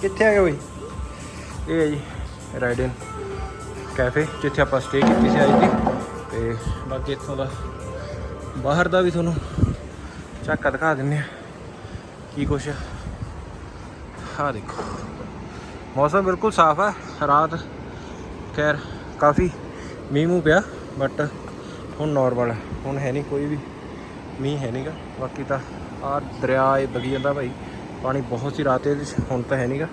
ਕਿੱਥੇ ਆ ਗਏ ਬਈ? ਇਹ ਹੈ ਜੀ ਰਾਈਡਨ ਕੈਫੇ ਜਿੱਥੇ ਆਪਾਂ ਸਟੇ ਕੀਤੀ ਸੀ ਅੱਜ ਦੀ। ਤੇ ਬਾਕੀ ਇੱਥੋਂ ਦਾ, ਬਾਹਰ ਦਾ ਵੀ ਤੁਹਾਨੂੰ ਝਾਕਾ ਦਿਖਾ ਦਿੰਨੇ ਆ ਕੀ ਕੁਛ ਆ। ਦੇਖੋ। ਮੌਸਮ ਬਿਲਕੁਲ ਸਾਫ਼ ਹੈ ਰਾਤ, ਖੈਰ, ਕਾਫੀ ਮੀਂਹ ਮੂੰਹ ਪਿਆ ਬਟ ਹੁਣ ਨਾਰਮਲ ਹੈ ਹੁਣ ਹੈ ਨਹੀਂ ਕੋਈ ਵੀ ਮੀਂਹ ਹੈ ਨਹੀਂਗਾ ਬਾਕੀ ਤਾਂ ਆਹ ਦਰਿਆ ਇਹ ਵਗੀ ਜਾਂਦਾ ਭਾਈ। ਪਾਣੀ ਬਹੁਤ ਸੀ ਰਾਤ ਇਹਦੇ 'ਚ, ਹੁਣ ਤਾਂ ਹੈ ਨਹੀਂਗਾ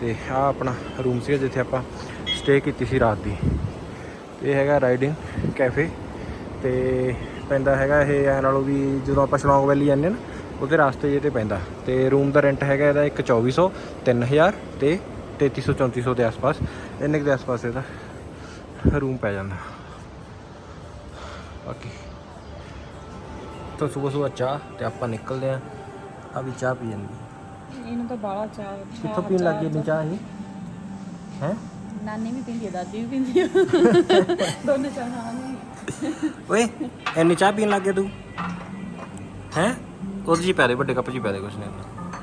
ਤੇ ਆਹ ਆਪਣਾ ਰੂਮ ਸੀਗਾ ਜਿੱਥੇ ਆਪਾਂ ਸਟੇ ਕੀਤੀ ਸੀ ਰਾਤ ਦੀ। ਇਹ ਹੈਗਾ ਰਾਈਡਿੰਗ ਕੈਫੇ ਤੇ ਪੈਂਦਾ ਹੈਗਾ ਇਹ ਐ ਨਾਲੋਂ ਵੀ ਜਦੋਂ ਆਪਾਂ ਸ਼ਲੌਂਗ ਵੈਲੀ ਜਾਂਦੇ ਨਾ, ਉਹਦੇ ਰਾਸਤੇ ਜੇ ਤੇ ਪੈਂਦਾ। ਤੇ ਰੂਮ ਦਾ ਰੈਂਟ ਹੈਗਾ ਇਹਦਾ ਇੱਕ 2400 3000 ਤੇ 3300 3400 ਦੇ ਆਸ-ਪਾਸ। ਇੰਨੇ ਕੁ ਦੇ ਆਸ-ਪਾਸ ਇਹਦਾ ਰੂਮ ਪੈ ਜਾਂਦਾ। ਬਾਕੀ ਤਾਂ ਸਵੇਰ ਸਵੇਰ ਚਾਹ ਤੇ ਆਪਾਂ ਨਿਕਲਦੇ ਆ ਆ ਵੀ ਚਾਹ ਪੀ ਜਾਂਦੀ ਇਹਨੂੰ ਤਾਂ ਬਾਲਾ ਚਾਹ ਕਿੱਥੋਂ ਪੀਣ ਲੱਗ ਗਈ ਇੰਨੀ ਚਾਹ ਇਹ? ਹੈ? ਨਾਨੀ ਵੀ ਪੀਂਦੀ ਹੈ ਦਾਦੀ ਵੀ ਪੀਂਦੀ ਹੈ ਦੋਨੇ ਚਾਹ ਖਾਵਾਂਗੇ। ਓਏ ਇੰਨੀ ਚਾਹ ਪੀਣ ਲੱਗ ਗਿਆ ਤੂੰ? ਹੈ? ਉਹਦੇ ਜੀ ਪੈ ਦੇ ਵੱਡੇ ਕੱਪ ਜੀ ਪੈ ਦੇ ਕੁਛ ਨਹੀਂ।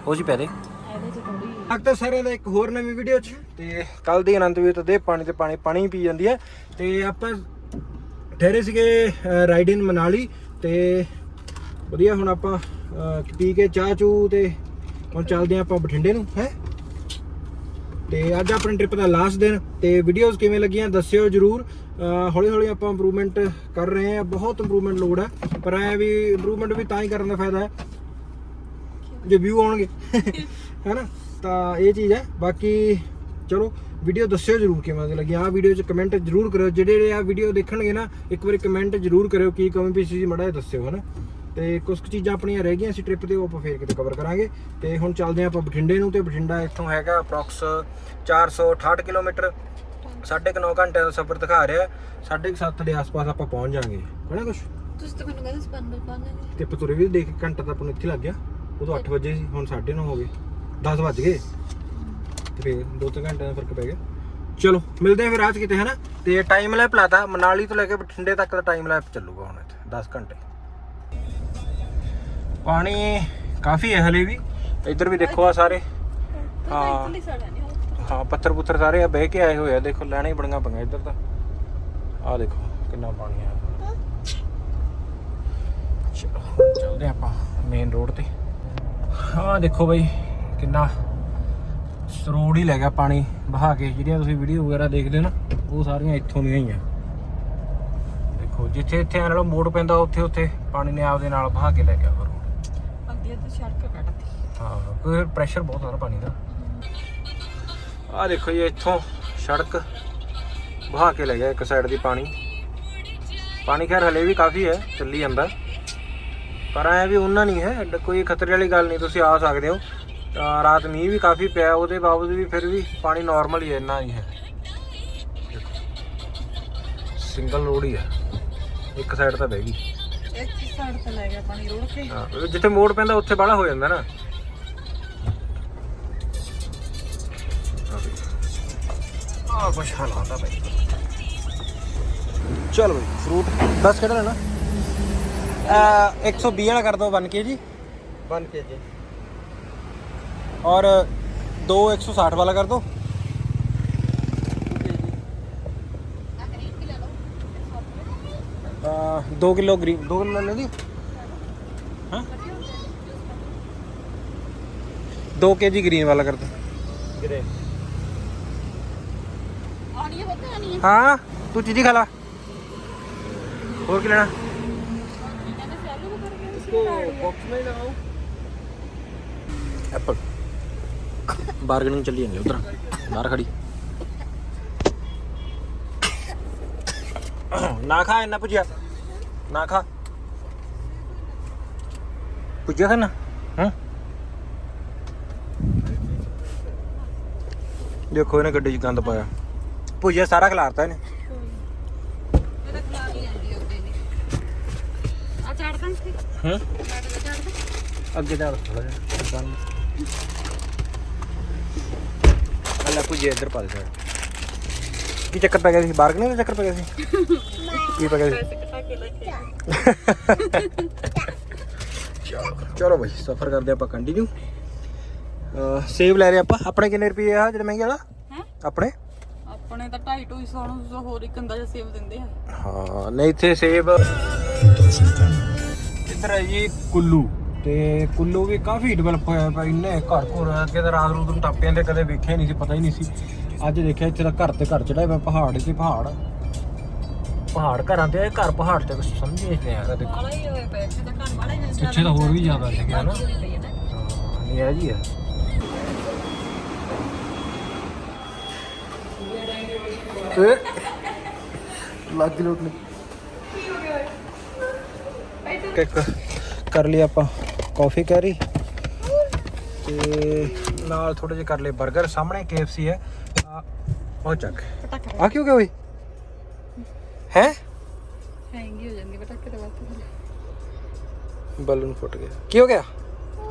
ਉਹ ਜੀ ਪੈ ਦੇ। ਇਹਦੇ ਚ ਥੋੜੀ ਅਗਤਾ ਸਾਰਿਆਂ ਦਾ ਇੱਕ ਹੋਰ ਨਵੀਂ ਵੀਡੀਓ 'ਚ ਤੇ ਕੱਲ ਦੀ ਅਨੰਤ ਤੇ ਦੇ ਪਾਣੀ ਤੇ ਪਾਣੀ ਪਾਣੀ ਹੀ ਪੀ ਜਾਂਦੀ ਹੈ। ਤੇ ਆਪਾਂ ਠਹਿਰੇ ਸੀਗੇ ਰਾਈਡਿੰਗ ਮਨਾਲੀ ਤੇ ਵਧੀਆ ਹੁਣ ਆਪਾਂ ਪੀ ਕੇ ਚਾਹ ਚੂ ਤੇ ਹੁਣ ਚੱਲਦੇ ਆਪਾਂ ਬਠਿੰਡੇ ਨੂੰ ਹੈ? ਤੇ ਅੱਜ ਆਪਣੀ ਟ੍ਰਿਪ ਦਾ ਲਾਸਟ ਦਿਨ ਤੇ ਵੀਡੀਓਜ਼ ਕਿਵੇਂ ਲੱਗੀਆਂ ਦੱਸਿਓ ਜਰੂਰ। ਹੌਲੀ ਹੌਲੀ ਆਪਾਂ ਇੰਪਰੂਵਮੈਂਟ ਕਰ ਰਹੇ ਹਾਂ ਬਹੁਤ ਇੰਪਰੂਵਮੈਂਟ ਲੋੜ ਹੈ ਪਰ ਐ ਵੀ ਇੰਪਰੂਵਮੈਂਟ ਵੀ ਤਾਂ ਹੀ ਕਰਨ ਦਾ ਫਾਇਦਾ ਹੈ। ਜੇ ਵਿਊ ਆਉਣਗੇ ਹੈਨਾ? ਤਾਂ ਇਹ ਚੀਜ਼ ਹੈ। ਬਾਕੀ ਚਲੋ ਵੀਡੀਓ ਦੱਸਿਓ ਜਰੂਰ ਕਿਵੇਂ ਦੀ ਲੱਗੀ। ਆਹ ਵੀਡੀਓ 'ਚ ਕਮੈਂਟ ਜਰੂਰ ਕਰਿਓ। ਜਿਹੜੇ ਜਿਹੜੇ ਆ ਵੀਡੀਓ ਦੇਖਣਗੇ ਨਾ ਇੱਕ ਵਾਰੀ ਕਮੈਂਟ ਜਰੂਰ ਕਰਿਓ ਕੀ ਕਮੀ ਪੀਸੀ ਮੜਾ ਦੱਸਿਓ ਹਨਾ? ਤੇ ਕੁਝ ਕੁ ਚੀਜ਼ਾਂ ਆਪਣੀਆਂ ਰਹਿ ਗਈਆਂ ਸੀ ਟ੍ਰਿਪ ਤੇ ਉਹ ਆਪਾਂ ਫੇਰ ਕਿਤੇ ਕਵਰ ਕਰਾਂਗੇ। ਤੇ ਹੁਣ ਚੱਲਦੇ ਹਾਂ ਆਪਾਂ ਬਠਿੰਡੇ ਨੂੰ ਤੇ ਬਠਿੰਡਾ ਇੱਥੋਂ ਹੈਗਾ ਅਪਰੋਕਸ 468 ਕਿਲੋਮੀਟਰ। ਸਾਢੇ ਕੁ ਨੌ ਘੰਟੇ ਦਾ ਸਫ਼ਰ ਦਿਖਾ ਰਿਹਾ। ਸਾਢੇ ਕੁ ਸੱਤ ਦੇ ਆਸ-ਪਾਸ ਆਪਾਂ ਪਹੁੰਚ ਜਾਾਂਗੇ। ਹਨਾ ਕੁਛ? ਤੁਸੀਂ ਤਾਂ ਮੈਨੂੰ ਕਹਿੰਦੇ ਬਲ ਪਾਉਂਦੇ ਤੇ ਪਤੁਰੇ ਵੀ ਦੇਖ ਘੰਟਾ ਤਾਂ ਆਪਾਂ ਨੂੰ ਇੱਥੇ ਲੱਗ ਗਿਆ। ਉਦੋਂ 8 ਵਜੇ ਸੀ ਹੁਣ 9:30 ਹੋ ਗਏ। 10 ਵੱਜ ਗਏ। ਤੇ ਫਿਰ ਦੋ ਤਿੰਨ ਘੰਟੇ ਦਾ ਫ਼ਰਕ ਪੈ ਗਿਆ। ਚਲੋ ਮਿਲਦੇ ਆ ਫਿਰ ਅੱਜ ਕਿਤੇ ਹਨਾ? ਤੇ ਟਾਈਮ ਲੈਪ ਲਾਤਾ। ਮਨਾਲੀ ਤੋਂ ਲੈ ਕੇ ਬਠਿੰਡੇ ਤੱਕ ਦਾ ਟਾਈਮ ਲੈਪ ਚੱਲੂਗਾ ਹੁਣ ਇੱਥੇ 10 ਘੰਟੇ। ਪਾਣੀ ਕਾਫੀ ਹੈ ਹਲੇ ਵੀ। ਇੱਧਰ ਵੀ ਦੇਖੋ ਆ ਸਾਰੇ। ਹਾਂ। ਹਾਂ। ਪੱਥਰ ਪੁੱਥਰ ਸਾਰੇ ਆ ਬਹਿ ਕੇ ਆਏ ਹੋਏ ਆ। ਦੇਖੋ ਲੈਣਾ ਹੀ ਬੜੀਆਂ ਪੰਗਾ ਇੱਧਰ ਤਾਂ। ਆ ਦੇਖੋ ਕਿੰਨਾ ਪਾਣੀ ਆ। ਚਲੋ ਚੱਲਦੇ ਆਪਾਂ ਮੇਨ ਰੋਡ ਤੇ। ਆਹ ਦੇਖੋ ਬਈ ਕਿੰਨਾ ਰੋਡ ਹੀ ਲੈ ਗਿਆ ਪਾਣੀ ਬਹਾ ਕੇ। ਜਿਹੜੀਆਂ ਤੁਸੀਂ ਵੀਡੀਓ ਵਗੈਰਾ ਦੇਖਦੇ ਹੋ ਨਾ ਉਹ ਸਾਰੀਆਂ ਇੱਥੋਂ ਦੀਆਂ ਹੀ ਆ। ਦੇਖੋ ਜਿੱਥੇ ਇੱਥੇ ਆ ਨਾਲੋਂ ਮੋੜ ਪੈਂਦਾ ਉੱਥੇ ਉੱਥੇ ਪਾਣੀ ਨੇ ਆਪਦੇ ਨਾਲ ਬਹਾ ਕੇ ਲੈ ਗਿਆ। ਸੜਕ ਕੱਟਦੀ ਹਾਂ ਕੋਈ ਪ੍ਰੈਸ਼ਰ ਬਹੁਤ ਆ ਨਾ ਪਾਣੀ ਦਾ। ਆਹ ਦੇਖੋ ਜੀ, ਇੱਥੋਂ ਸੜਕ ਬਹਾ ਕੇ ਲੈ ਗਿਆ ਇੱਕ ਸਾਈਡ ਦੀ ਪਾਣੀ। ਪਾਣੀ ਖੈਰ ਹਲੇ ਵੀ ਕਾਫੀ ਹੈ, ਚੱਲੀ ਜਾਂਦਾ। ਪਰ ਐ ਵੀ ਉਹਨਾਂ ਨਹੀਂ ਹੈ ਕੋਈ ਖਤਰੇ ਵਾਲੀ ਗੱਲ ਨਹੀਂ, ਤੁਸੀਂ ਆ ਸਕਦੇ ਹੋ। ਤਾਂ ਰਾਤ ਮੀਂਹ ਵੀ ਕਾਫੀ ਪਿਆ, ਉਹਦੇ ਬਾਵਜੂਦ ਵੀ ਫਿਰ ਵੀ ਪਾਣੀ ਨਾਰਮਲ ਹੀ ਹੈ, ਇੰਨਾ ਹੀ। ਹੈ ਸਿੰਗਲ ਰੋਡ ਹੀ ਹੈ। ਇੱਕ ਸਾਈਡ ਤਾਂ ਬਹਿ ਗਈ। ਸਾਈਡ ਤੇ ਲੈ ਗਿਆ ਪਾਣੀ ਰੋੜ ਕੇ। ਹਾਂ ਉਹ ਜਿੱਥੇ ਮੋੜ ਪੈਂਦਾ ਉੱਥੇ ਬਾਹਲਾ ਹੋ ਜਾਂਦਾ ਨਾ। ਆ ਕੁਛ ਹਾਲਾਤ ਆ ਭਾਈ ਚਲ ਭਾਈ ਫਰੂਟ 10 ਕਿਹੜਾ ਲੈਣਾ? ਅ 120 ਵਾਲਾ ਕਰ ਦਿਓ 1 ਕੇਜੀ 1 kg ਔਰ 2 160 ਵਾਲਾ ਕਰ ਦਿਓ 2 ਕਿਲੋ ਗ੍ਰੀਨ 2 ਕਿਲੋ ਲੈ ਲਈ ਹਾਂ 2 ਕੇਜੀ ਗ੍ਰੀਨ ਵਾਲਾ ਕਰ ਦਿਓ ਗ੍ਰੇ ਆਣੀ ਹੈ ਪਤਾ ਨਹੀਂ ਹਾਂ ਤੂੰ ਚੀਜ਼ੀ ਖਾ ਲਾ ਹੋਰ ਕੀ ਲੈਣਾ इसको बॉक्स में ही लगाऊं ਐਪਲ ਬਾਰਗੇਨਿੰਗ ਚੱਲੀ ਜਾਂਦੀ ਉਧਰ ਬਾਹਰ ਖੜੀ ਨਾ ਖਾ ਇੰਨਾ ਭੁਜਿਆ ਨਾ ਖਾ ਭੁਜਿਆ ਖਾਣਾ ਹਾਂ ਦੇਖੋ ਇਹਨੇ ਗੱਡੀ 'ਚ ਗੰਦ ਪਾਇਆ ਭੁਜਿਆ ਸਾਰਾ ਖਿਲਾਰਤਾ ਇਹਨੇ ਮੇਰਾ ਖਲਾ ਨਹੀਂ ਆਉਂਦੀ ਉਹਦੇ ਨੇ ਆ ਚੜ ਦਾਂ ਇੱਥੇ ਹਾਂ ਚੜ ਦਾ ਚੜ ਦਾ ਅੱਗੇ ਜਾ ਥੋੜਾ ਜਿਹਾ ਬੰਨ ਅੱਲਾ ਪੁੱਜੇ ਇੱਧਰ ਪਾ ਦੇ ਸਾਈਡ ਕੀ ਚੱਕਰ ਪੈ ਗਿਆ ਸੀ ਦਾ ਚੱਕਰ ਪੈ ਗਿਆ ਸੀ ਕੀ ਪੈ ਗਿਆ ਸੀ ਚਲੋ ਚਲੋ ਭਾਈ ਸਫ਼ਰ ਕਰਦੇ ਆਪਾਂ ਕੰਟੀਨਿਊ ਸੇਬ ਲੈ ਰਹੇ ਆਪਾਂ। ਆਪਣੇ ਕਿੰਨੇ ਰੁਪਏ ਆ ਜਿਹੜਾ ਮਹਿੰਗੇ ਵਾਲਾ? ਹੈ? ਆਪਣੇ? ਆਪਣੇ ਤਾਂ 2.5 200 ਨੂੰ ਹੋਰ ਇੱਕ ਅੰਦਾ ਜਿਹਾ ਸੇਬ ਦਿੰਦੇ ਆ। ਹਾਂ ਨਹੀਂ ਇੱਥੇ ਸੇਬ ਇੱਧਰ ਹੈ ਜੀ ਕੁੱਲੂ। ਤੇ ਕੁੱਲੂ ਵੀ ਕਾਫੀ ਡਿਵੈਲਪ ਹੋਇਆ ਪਿਆ ਇੰਨੇ ਘਰ ਘਰ ਅੱਗੇ ਤਾਂ ਰਾਤ ਨੂੰ ਟੱਪ ਜਾਂਦੇ ਕਦੇ ਵੇਖਿਆ ਨਹੀਂ ਸੀ ਪਤਾ ਹੀ ਨਹੀਂ ਸੀ। ਅੱਜ ਦੇਖਿਆ ਇੱਥੇ ਤਾਂ ਘਰ ਤੇ ਘਰ ਚੜਾਇਆ ਪਿਆ ਪਹਾੜ ਤੇ ਪਹਾੜ। ਪਹਾੜ ਘਰਾਂ ਤੇ ਇਹ ਘਰ ਪਹਾੜ ਤੇ ਕੁਛ ਸਮਝ ਹੀ ਨਹੀਂ ਆ ਰਿਹਾ ਦੇਖੋ ਵਾਲਾ ਹੀ ਹੋਏ ਪਏ ਇੱਥੇ ਤਾਂ ਘਰ ਵਾਲੇ ਨੇ ਪਿੱਛੇ ਤਾਂ ਹੋਰ ਵੀ ਜ਼ਿਆਦਾ ਸੀਗੇ। ਹਨਾ ਹੋਈ ਪਈ ਹੈ ਨਾ। ਹਾਂ ਇਹ ਹੈ ਜੀ ਹੈ। ਤੇ ਲੱਗ ਲੋਟ ਨਹੀਂ ਇੱਕ ਕਰ ਲਈ ਆਪਾਂ ਕਾਫੀ ਕੈਰੀ ਤੇ ਨਾਲ ਥੋੜੇ ਜਿਹੇ ਕਰ ਲਏ 버ਗਰ ਸਾਹਮਣੇ KFC ਹੈ। ਆ ਉਹ ਚੱਕ। ਪਟਾਕਾ ਆ ਕਿਉਂ ਗਿਆ ਓਏ? ਹੈ? ਹੈਂਗੀ ਹੋ ਜਾਂਦੀ ਪਟਾਕੇ ਤਾਂ ਬਾਤ ਬਲੂਨ ਫੁੱਟ ਗਿਆ। ਕੀ ਹੋ ਗਿਆ?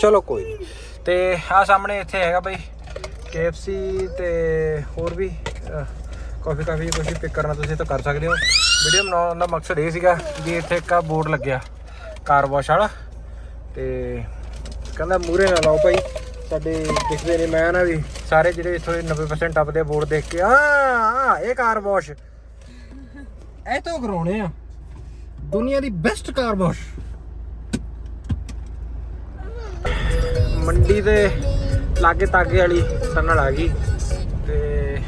ਚਲੋ ਕੋਈ ਨਹੀਂ ਤੇ ਆ ਸਾਹਮਣੇ ਇੱਥੇ ਹੈਗਾ ਬਈ KFC ਤੇ ਹੋਰ ਵੀ ਕਾਫੀ ਕਾਫੀ ਕੁਝ ਪਿਕ ਕਰਨਾ ਤੁਸੀਂ ਤਾਂ ਕਰ ਸਕਦੇ ਹੋ। ਵੀਡੀਓ ਬਣਾਉਣ ਦਾ ਮਕਸਦ ਇਹ ਸੀਗਾ ਵੀ ਇੱਥੇ ਇੱਕ ਬੋਰਡ ਲੱਗਿਆ ਕਾਰ ਵਾਸ਼ ਵਾਲਾ। ਤੇ ਕਹਿੰਦਾ ਮੂਰੇ ਨਾ ਲਾਓ ਭਾਈ ਸਾਡੇ ਦਿਖਦੇ ਨੇ ਮੈਂ ਨਾ ਵੀ ਸਾਰੇ ਜਿਹੜੇ ਇੱਥੋਂ ਦੇ 90% ਟੱਪਦੇ ਬੋਰਡ ਦੇਖ ਕੇ ਆ ਆ ਇਹ ਕਾਰ ਵਾਸ਼ ਇਹ ਤੋਂ ਕਰਾਉਣੇ ਆ। ਦੁਨੀਆ ਦੀ ਬੈਸਟ ਕਾਰ ਵਾਸ਼ ਮੰਡੀ ਦੇ ਲਾਗੇ ਤਾਗੇ ਵਾਲੀ ਟਨਲ ਆ ਗਈ। ਤੇ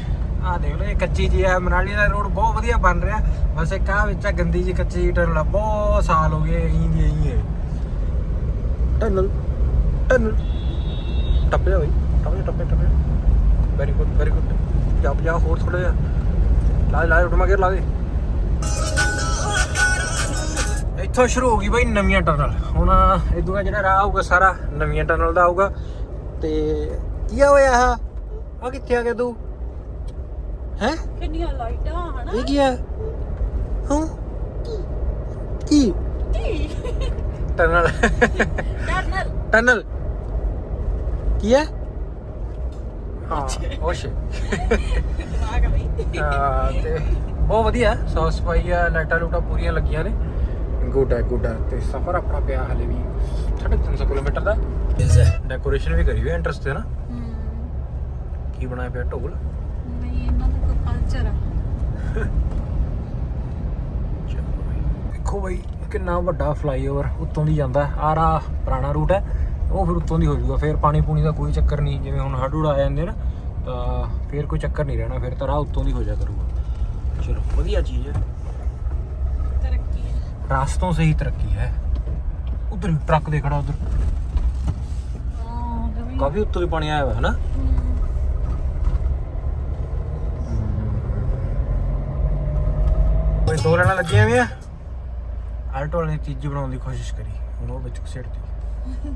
ਆਹ ਦੇਖ ਲਓ ਇਹ ਕੱਚੀ ਜੀ ਆ। ਮਨਾਲੀ ਦਾ ਰੋਡ ਬਹੁਤ ਵਧੀਆ ਬਣ ਰਿਹਾ। ਬਸ ਇੱਕ ਆ ਵਿੱਚ ਆ ਗੰਦੀ ਜੀ ਕੱਚੀ ਜਿਹੀ ਟਨਲ ਆ। ਬਹੁਤ ਸਾਲ ਹੋ ਗਏ ਇਹੀ ਦੀ ਇਹੀ ਹੈ ਟਨਲ ਟਨਲ ਟੱਪਿਆ ਜਾ ਬਈ ਟੱਪ ਜਾ ਵੈਰੀ ਗੁੱਡ ਵੈਰੀ ਗੁੱਡ ਜਾ ਜਾ ਹੋਰ ਥੋੜਾ ਜਿਹਾ। ਲਾ ਲਾ ਦੇ, ਉੱਠ ਲਾ ਦੇ। ਇੱਥੋਂ ਸ਼ੁਰੂ ਹੋ ਗਈ ਬਈ ਨਵੀਆਂ ਟਨਲ ਹੁਣ ਇਦੋਂ ਜਿਹੜਾ ਰਾਹ ਆਊਗਾ ਸਾਰਾ ਨਵੀਆਂ ਟਨਲ ਦਾ ਆਊਗਾ ਤੇ ਕੀ ਆ ਹੋਇਆ ਆ ਆ ਕਿੱਥੇ ਆ ਗਿਆ ਤੂੰ? ਹੈ? ਕਿੰਨੀਆਂ ਲਾਈਟਾਂ ਹਨਾ? ਇਹ ਕੀ ਆ? ਹਾਂ? ਕੀ? ਟਨਲ ਟਨਲ ਕੀ ਹੈ ਹਾਂ ਉਹ ਸ਼ੇ ਦਿਮਾਗ ਆ ਬਈ। ਹਾਂ, ਤੇ ਬਹੁਤ ਵਧੀਆ। ਸਾਫ਼ ਸਫ਼ਾਈ ਆ ਲਾਈਟਾਂ ਲੂਟਾਂ ਪੂਰੀਆਂ ਲੱਗੀਆਂ ਨੇ। ਗੁੱਡ ਹੈ ਗੁੱਡ ਹੈ ਤੇ ਸਫ਼ਰ ਆਪਣਾ ਪਿਆ ਹਲੇ ਵੀ। 350 ਕਿਲੋਮੀਟਰ ਦਾ ਡੈਕੋਰੇਸ਼ਨ ਵੀ ਕਰੀ ਹੋਈ ਹੈ ਇੰਟਰਸਟ ਤੇ ਨਾ। ਕੀ ਬਣਾਇਆ ਪਿਆ ਢੋਲ? ਨਹੀਂ ਇਹਨਾਂ ਦਾ ਕੋਈ ਕਲਚਰ ਆ। ਦੇਖੋ ਬਈ ਕਿੰਨਾ ਵੱਡਾ ਫਲਾਈਓਵਰ ਉੱਤੋਂ ਦੀ ਜਾਂਦਾ ਆਰਾ ਪੁਰਾਣਾ ਰੂਟ ਹੈ। ਉਹ ਫਿਰ ਉੱਤੋਂ ਦੀ ਹੋ ਜਾਊਗਾ। ਫਿਰ ਪਾਣੀ ਪੂਣੀ ਦਾ ਕੋਈ ਚੱਕਰ ਨਹੀਂ। ਜਿਵੇਂ ਹੁਣ ਹੜੂੜ ਆ ਜਾਂਦੇ ਨਾ ਤਾਂ ਫਿਰ ਕੋਈ ਚੱਕਰ ਨਹੀਂ ਰਹਿਣਾ। ਫਿਰ ਤਾਂ ਰਾਹ ਉੱਤੋਂ ਦੀ ਹੋ ਜਾ ਕਰੂਗਾ। ਚਲੋ ਵਧੀਆ ਚੀਜ਼ ਹੈ। ਤਰੱਕੀ ਹੈ ਰਾਸਤੋਂ ਸਹੀ ਤਰੱਕੀ ਹੈ ਉਧਰ ਟਰੱਕ ਦੇ ਖੜਾ ਉਧਰ ਹਾਂ ਜਮੀ ਕਾਫੀ ਉੱਤੋਂ ਦੀ ਪਾਣੀ ਆਇਆ ਹੋਇਆ ਹੈ ਨਾ ਕੋਈ ਦੋ ਲੈਣਾ ਲੱਗੀਆਂ ਵੀ ਆ ਆਲਟੋ ਵਾਲੇ ਨੇ ਤੀਜੀ ਬਣਾਉਣ ਦੀ ਕੋਸ਼ਿਸ਼ ਕਰੀ ਹੁਣ ਉਹ ਵਿੱਚ ਘਸੇੜਤੀ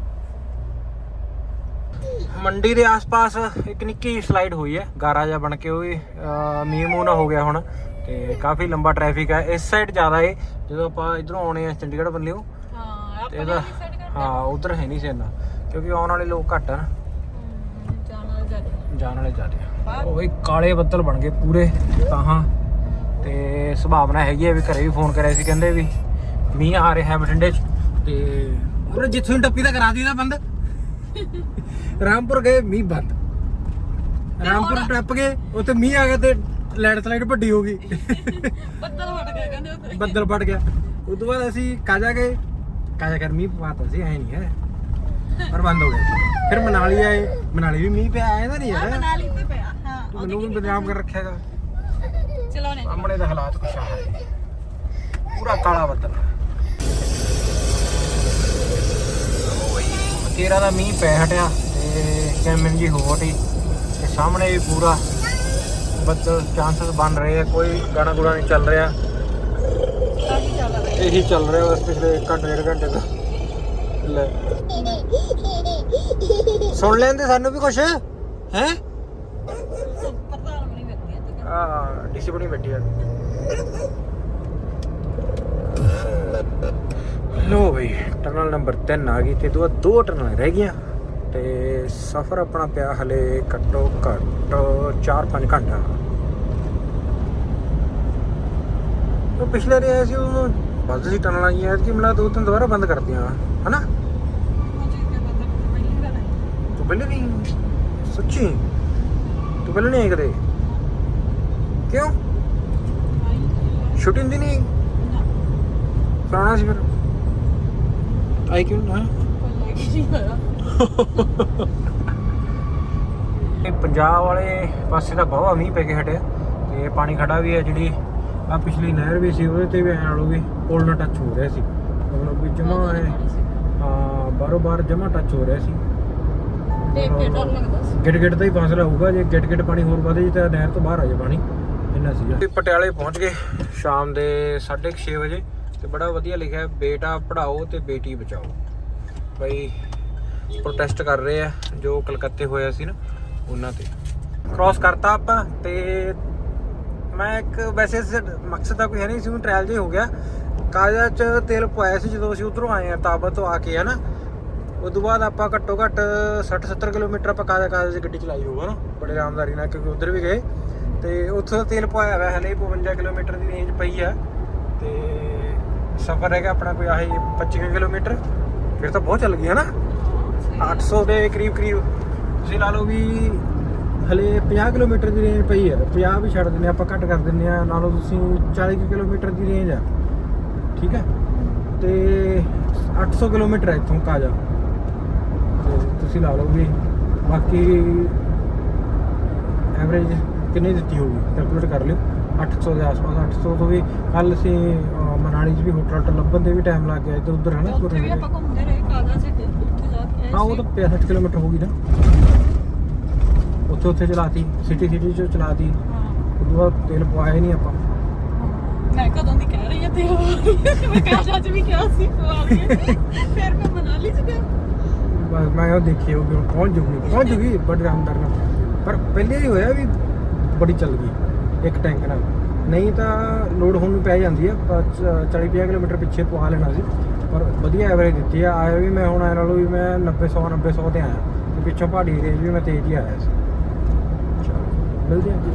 ਮੰਡੀ ਦੇ ਆਸ-ਪਾਸ ਇੱਕ ਨਿੱਕੀ ਜਿਹੀ ਸਲਾਈਡ ਹੋਈ ਹੈ ਗਾਰਾ ਜਿਹਾ ਬਣ ਕੇ ਉਹ ਵੀ ਅਹ, ਮੀਂਹ ਮੂੰਹ ਨਾ ਹੋ ਗਿਆ ਹੁਣ ਤੇ ਕਾਫੀ ਲੰਬਾ ਟ੍ਰੈਫਿਕ ਹੈ ਇਸ ਸਾਈਡ ਜ਼ਿਆਦਾ ਏ। ਜਦੋਂ ਆਪਾਂ ਇਧਰੋਂ ਆਉਣੇ ਆ ਚੰਡੀਗੜ੍ਹ ਵੱਲੋਂ ਹਾਂ ਤੇ ਇਹਦਾ ਹਾਂ ਉਧਰ ਹੈ ਨਹੀਂ ਸੀ ਇੰਨਾ ਕਿਉਂਕਿ ਆਉਣ ਵਾਲੇ ਲੋਕ ਘੱਟ ਆ ਨਾ। ਜਾਣਾ ਵਾਲੇ ਜ਼ਿਆਦਾ ਉਹ ਬਈ ਕਾਲੇ ਬੱਦਲ ਬਣ ਗਏ ਪੂਰੇ ਤਾਹਾਂ ਤੇ ਸੁਭਾਵਨਾ ਹੈਗੀ ਹੈ ਵੀ ਘਰੇ ਵੀ ਫੋਨ ਕਰਿਆ ਸੀ ਕਹਿੰਦੇ ਵੀ ਮੀਂਹ ਆ ਰਿਹਾ ਹੈ ਬਠਿੰਡੇ 'ਚ। ਤੇ ਉਹ ਜਿੱਥੋਂ ਹੀ ਟੱਪੀ ਦਾ ਕਰਾ ਦਿੱਤਾ ਬੰਦ। ਰਾਮਪੁਰ ਗਏ ਮੀਂਹ ਬੰਦ। ਰਾਮਪੁਰ ਟੱਪ ਗਏ ਉੱਥੇ ਮੀਂਹ ਆ ਗਿਆ ਤੇ ਲੈਂਡ ਸਲਾਈਡ ਵੱਡੀ ਹੋ ਗਈ। ਬੱਦਲ ਫਟ ਗਏ ਕਹਿੰਦੇ ਉੱਤੇ ਬੱਦਲ ਫਟ ਗਿਆ। ਉਸ ਤੋਂ ਬਾਅਦ ਅਸੀਂ ਕਾਜਾ ਗਏ। ਕਾਜਾ ਕਰ ਮੀਂਹ ਪਵਾਤਾ ਸੀ ਐ ਨਹੀਂ ਹੈ। ਪਰ ਬੰਦ ਹੋ ਗਿਆ। ਫਿਰ ਮਨਾਲੀ ਆਏ। ਮਨਾਲੀ ਵੀ ਮੀਂਹ ਪਿਆ ਆਇਆ ਤਾਂ ਨਹੀਂ ਯਾਰ। ਮਨਾਲੀ ਤੇ ਪਿਆ। ਹਾਂ ਮੈਨੂੰ ਵੀ ਬਦਨਾਮ ਕਰ ਰੱਖਿਆਗਾ ਚਲਾਉਣੇ। ਸਾਹਮਣੇ ਦਾ ਹਾਲਾਤ ਕੁਛ ਆ। ਹੈ ਪੂਰਾ ਕਾਲਾ ਬੱਦਲ। ਤੇਰਾ ਦਾ ਮੀਂਹ ਪੈ ਹਟਿਆ ਤੇ ਕੈਮਨ ਜੀ ਹੋ। ਹਟੀ ਤੇ ਸਾਹਮਣੇ ਵੀ ਪੂਰਾ ਬੱਚੇ ਚਾਂਸਸ ਬਣ ਰਹੇ ਆ, ਕੋਈ ਗਾਣਾ ਗੁਣਾ ਨਹੀਂ ਚੱਲ ਰਿਹਾ। ਇਹੀ ਚੱਲ ਰਿਹਾ ਬਸ ਪਿਛਲੇ 1 ਘੰਟੇ ਡੇਢ ਘੰਟੇ ਤੋਂ। ਲੈ। ਸੁਣ ਲੈਂਦੇ ਸਾਨੂੰ ਵੀ ਕੁਛ? ਹੈ? ਆ ਡੀਸੀ ਬੈਠੀ ਆ। ਲੋ ਬਈ, ਟਨਲ ਨੰਬਰ 3 ਆ ਗਈ ਤੇ ਦੋ ਦੋ ਟਨਲ ਰਹਿ ਗਈਆਂ। ਤੇ ਸਫ਼ਰ ਆਪਣਾ ਪਿਆ ਹਲੇ ਘੱਟੋ ਘੱਟ 4-5 ਘੰਟਾ। ਉਹ ਪਿਛਲੇ ਆਏ ਸੀ ਉਹਨੂੰ ਬੰਦ ਸੀ ਟਨਲਾਂ ਜੀਆਂ ਕਿ ਮਿਲਾ ਦੋ ਤਿੰਨ ਦੁਬਾਰਾ ਬੰਦ ਕਰਤੀਆਂ ਹਨਾ? ਤੇ ਪਹਿਲੀ ਨਹੀਂ ਸੱਚੀ? ਤੂੰ ਪਹਿਲਾਂ ਨਹੀਂ ਆਈ ਕਦੇ? ਕਿਉਂ? ਸ਼ੂਟਿੰਗ ਦੀ ਨਹੀਂ? ਕਰਾਉਣਾ ਸੀ ਫਿਰ। ਆਈ ਕਿਉਂ ਨਾ? ਇਹ ਪੰਜਾਬ ਵਾਲੇ ਪਾਸੇ ਤਾਂ ਬਹੁਤ ਮੀਂਹ ਪੈ ਕੇ ਹਟਿਆ ਤੇ ਪਾਣੀ ਖੜਾ ਵੀ ਹੈ ਜਿਹੜੀ ਆ ਪਿਛਲੀ ਨਹਿਰ ਵੀ ਸੀ ਉਹਦੇ ਤੇ ਵੀ ਐਂ ਨਾਲੋਂ ਵੀ ਪੁਲ ਨਾਲ ਟੱਚ ਹੋ ਰਿਹਾ ਸੀ। ਮਤਲਬ ਵੀ ਜਮਾ ਹਾਂ ਬਾਰੋ ਬਾਰ ਜਮਾ ਟੱਚ ਹੋ ਰਿਹਾ ਸੀ। ਦੇਖ ਕੇ ਡਰ ਲੱਗਦਾ ਸੀ। ਗਿੱਟ ਗਿੱਟ ਦਾ ਹੀ ਫਾਸਲਾ ਹੋਊਗਾ ਜੇ ਗਿੱਟ ਗਿੱਟ ਪਾਣੀ ਹੋਰ ਵਧੇ ਜੀ ਤਾਂ ਨਹਿਰ ਤੋਂ ਬਾਹਰ ਆ ਜਾ ਪਾਣੀ। ਇੰਨਾ ਸੀਗਾ। ਪਟਿਆਲੇ ਪਹੁੰਚ ਗਏ ਸ਼ਾਮ ਦੇ 6:30 ਵਜੇ ਤੇ ਬੜਾ ਵਧੀਆ ਲਿਖਿਆ ਹੈ, ਬੇਟਾ ਪੜਾਓ ਤੇ ਬੇਟੀ ਬਚਾਓ। ਬਈ ਪ੍ਰੋਟੈਸਟ ਕਰ ਰਹੇ ਆ, ਜੋ ਕਲਕੱਤੇ ਹੋਇਆ ਸੀ ਨਾ, ਉਹਨਾਂ ਤੇ। ਕ੍ਰਾਸ ਕਰਤਾ ਆਪਾਂ ਤੇ ਮੈਂ ਇੱਕ ਵੈਸੇ ਮਕਸਦ ਤਾਂ ਕੋਈ ਹੈ ਨਹੀਂ ਸੀ ਉਹ ਟ੍ਰਾਇਲ ਜੇ ਹੋ ਗਿਆ। ਕਾਜਾ ਚ ਤੇਲ ਪਵਾਇਆ ਸੀ ਜਦੋਂ ਅਸੀਂ ਉਧਰੋਂ ਆਏ ਆ, ਤਾਬਤ ਤੋਂ ਆ ਕੇ ਹੈ ਨਾ। ਉਸ ਤੋਂ ਬਾਅਦ ਆਪਾਂ ਘੱਟੋ ਘੱਟ 60 70 ਕਿਲੋਮੀਟਰ ਆਪਾਂ ਕਾਜਾ ਕਾਜਾ ਦੀ ਗੱਡੀ ਚਲਾਈ ਹੋਊਗਾ ਨਾ, ਬੜੇ ਆਰਾਮਦਾਰੀ ਨਾਲ, ਕਿਉਂਕਿ ਉਧਰ ਵੀ ਗਏ। ਤੇ ਉੱਥੋਂ ਦਾ ਤੇਲ ਪਵਾਇਆ ਹੋਇਆ ਹਲੇ 52 ਕਿਲੋਮੀਟਰ ਦੀ ਰੇਂਜ ਪਈ ਆ। ਤੇ ਸਫ਼ਰ ਹੈਗਾ ਆਪਣਾ ਕੋਈ ਆਹੀ 25 ਕਿਲੋਮੀਟਰ। ਫਿਰ ਤਾਂ ਬਹੁਤ ਚੱਲ ਗਈ ਹੈ ਨਾ। 800 ਦੇ ਕਰੀਬ ਕਰੀਬ। ਤੁਸੀਂ ਲਾ ਲਓ ਵੀ ਹਲੇ 50 ਕਿਲੋਮੀਟਰ ਦੀ ਰੇਂਜ ਪਈ ਹੈ। 50 ਵੀ ਛੱਡ ਦਿੰਦੇ ਹਾਂ, ਆਪਾਂ ਘੱਟ ਕਰ ਦਿੰਦੇ ਆ ਨਾਲੋਂ ਤੁਸੀਂ 40 ਕੁ ਕਿਲੋਮੀਟਰ ਦੀ ਰੇਂਜ ਆ। ਠੀਕ ਹੈ? ਤੇ 800 ਕਿਲੋਮੀਟਰ ਹੈ ਇੱਥੋਂ ਕਾਜਾ ਤੇ ਤੁਸੀਂ ਲਾ ਲਓ ਵੀ ਬਾਕੀ ਐਵਰੇਜ ਕਿੰਨੀ ਦਿੱਤੀ ਹੋਊਗੀ? ਕੈਲਕੂਲੇਟ ਕਰ ਲਿਓ। 800 ਦੇ ਆਸ-ਪਾਸ 800 ਤੋਂ ਵੀ ਕੱਲ ਅਸੀਂ ਮਨਾਲੀ 'ਚ ਵੀ ਹੋਟਲ ਹੋਟਲ ਲੱਭਣ ਦੇ ਵੀ ਟਾਈਮ ਲੱਗ ਗਿਆ। ਇੱਧਰ ਉੱਧਰ ਹੈ ਨਾ? ਉੱਥੇ ਵੀ ਆਪਾਂ ਘੁੰਮਦੇ ਰਹੇ ਕਾਗਜ਼ ਤੇ ਹਾਂ ਉਹ। ਤਾਂ 65 ਕਿਲੋਮੀਟਰ ਹੋ ਗਈ ਨਾ। ਉੱਥੇ ਉੱਥੇ ਚਲਾਤੀ ਸਿਟੀ ਸਿਟੀ ਚ ਚਲਾਤੀ। ਹਾਂ। ਉਦੋਂ ਬਾਅਦ ਤੇਲ ਪਵਾਇਆ ਹੀ ਨਹੀਂ ਆਪਾਂ। ਮੈਂ ਕਦੋਂ ਦੀ ਕਹਿ ਰਹੀ ਹਾਂ ਤੇ ਮੈਂ ਕਾਸ਼ ਅੱਜ ਵੀ ਕਿਹਾ ਸੀ ਪਵਾ ਫਿਰ ਮੈਂ ਮਨਾਲੀ ਚ ਗਿਆ। ਬਸ ਮੈਂ ਉਹ ਦੇਖੀ ਉਹ ਪਹੁੰਚ ਜੂਗੀ। ਪਹੁੰਚ ਜੂਗੀ ਬੜੇ ਆਰਾਮਦਾਰ ਨਾਲ। ਪਰ ਪਹਿਲੇ ਹੀ ਹੋਇਆ ਵੀ ਬੜੀ ਚੱਲ ਗਈ ਇੱਕ ਟੈਂਕ ਨਾਲ। ਨਹੀਂ ਤਾਂ ਲੋਡ ਹੋਣ ਨੂੰ ਪੈ ਜਾਂਦੀ ਆ 40 50 ਕਿਲੋਮੀਟਰ ਪਿੱਛੇ ਪਵਾ ਲੈਣਾ ਸੀ। ਪਰ ਵਧੀਆ ਐਵਰੇਜ ਦਿੱਤੀ ਆ। ਆਇਆ ਵੀ ਮੈਂ ਹੁਣ ਆਇਆ ਨਾਲੋਂ ਵੀ ਮੈਂ 90 100 90 100 ਤੇ ਆਇਆ। ਤੇ ਪਿੱਛੋਂ ਪਹਾੜੀ ਰੇਂਜ ਵੀ ਮੈਂ ਤੇਜ਼ ਹੀ ਆਇਆ ਸੀ। ਚਲੋ, ਮਿਲਦੇ ਹਾਂ ਜੀ।